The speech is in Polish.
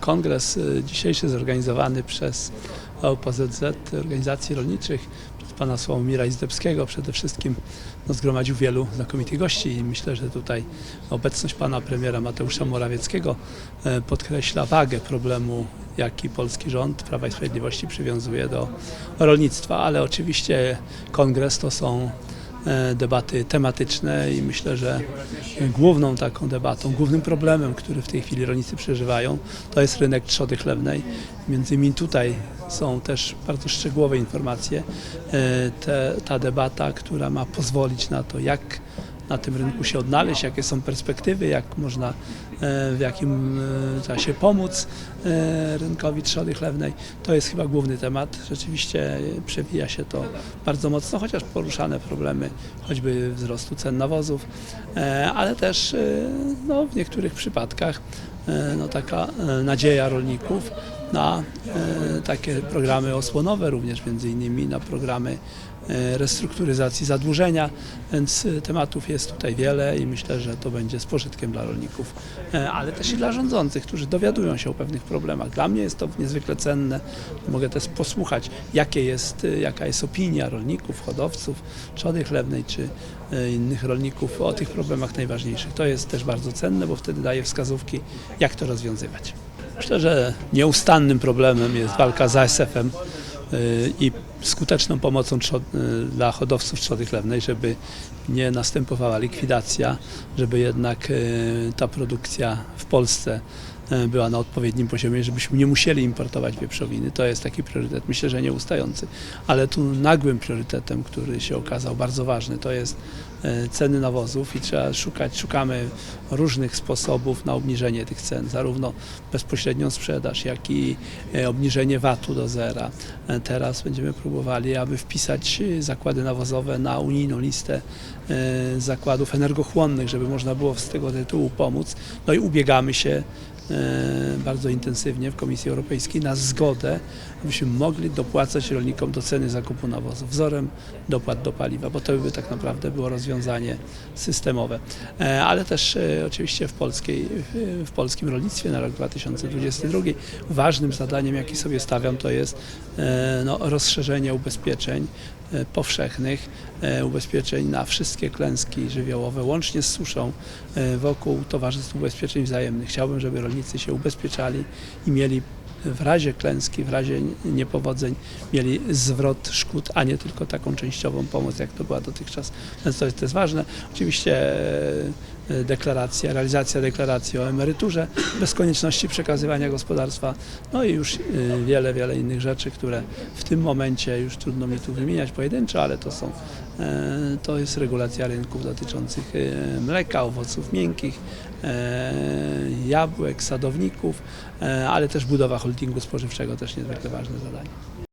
Kongres y, dzisiejszy zorganizowany przez OPZZ, organizacji rolniczych, przez pana Sławomira Izdebskiego przede wszystkim no, zgromadził wielu znakomitych gości i myślę, że tutaj obecność pana premiera Mateusza Morawieckiego e, podkreśla wagę problemu, jaki polski rząd Prawa i Sprawiedliwości przywiązuje do rolnictwa, ale oczywiście kongres to są debaty tematyczne i myślę, że główną taką debatą, głównym problemem, który w tej chwili rolnicy przeżywają, to jest rynek trzody chlewnej. Między innymi tutaj są też bardzo szczegółowe informacje. E, Te, ta debata, która ma pozwolić na to, jak na tym rynku się odnaleźć, jakie są perspektywy, jak można e, w jakim e, czasie pomóc e, rynkowi trzody chlewnej. To jest chyba główny temat. Rzeczywiście przewija się to bardzo mocno, chociaż poruszane problemy choćby wzrostu cen nawozów, ale też no, w niektórych przypadkach no, taka e, nadzieja rolników na e, takie programy osłonowe, również między innymi na programy e, restrukturyzacji zadłużenia, więc e, tematów jest tutaj wiele i myślę, że to będzie z pożytkiem dla rolników, e, ale też i dla rządzących, którzy dowiadują się o pewnych problemach. Dla mnie jest to niezwykle cenne. Mogę też posłuchać, jakie jest, e, jaka jest opinia rolników, hodowców trzody chlewnej czy e, innych rolników o tych problemach najważniejszych. To jest też bardzo cenne, bo wtedy daje wskazówki, jak to rozwiązywać. Myślę, że nieustannym problemem jest walka z ASF-em y, i skuteczną pomocą y, dla hodowców trzody chlewnej, żeby nie następowała likwidacja, żeby jednak ta produkcja w Polsce była na odpowiednim poziomie, żebyśmy nie musieli importować wieprzowiny. To jest taki priorytet, myślę, że nieustający. Ale tu nagłym priorytetem, który się okazał bardzo ważny, to jest e, ceny nawozów i trzeba szukać, szukamy różnych sposobów na obniżenie tych cen, zarówno bezpośrednią sprzedaż, jak i e, obniżenie VAT-u do zera. E, Teraz będziemy próbowali, aby wpisać e, zakłady nawozowe na unijną listę e, zakładów energochłonnych, żeby można było z tego tytułu pomóc. No i ubiegamy się e, bardzo intensywnie w Komisji Europejskiej na zgodę, abyśmy mogli dopłacać rolnikom do ceny zakupu nawozu, wzorem dopłat do paliwa, bo to by tak naprawdę było rozwiązanie systemowe. E, Ale też e, oczywiście w, polskiej, w- polskim rolnictwie na rok 2022 ważnym zadaniem, jaki sobie stawiam, to jest e, no, rozszerzenie ubezpieczeń e, powszechnych, e, ubezpieczeń na wszystkie klęski żywiołowe, łącznie z suszą e, wokół Towarzystw Ubezpieczeń Wzajemnych. Chciałbym, żeby rolnicy się ubezpieczali i mieli w razie klęski, w razie niepowodzeń mieli zwrot szkód, a nie tylko taką częściową pomoc, jak to była dotychczas. Więc to jest, to jest ważne. Oczywiście deklaracja, realizacja deklaracji o emeryturze bez konieczności przekazywania gospodarstwa, no i już e, wiele, wiele innych rzeczy, które w tym momencie już trudno mi tu wymieniać pojedynczo, ale to są, e, to jest regulacja rynków dotyczących e, mleka, owoców miękkich, e, jabłek, sadowników, ale też budowa holdingu spożywczego też niezwykle ważne zadanie.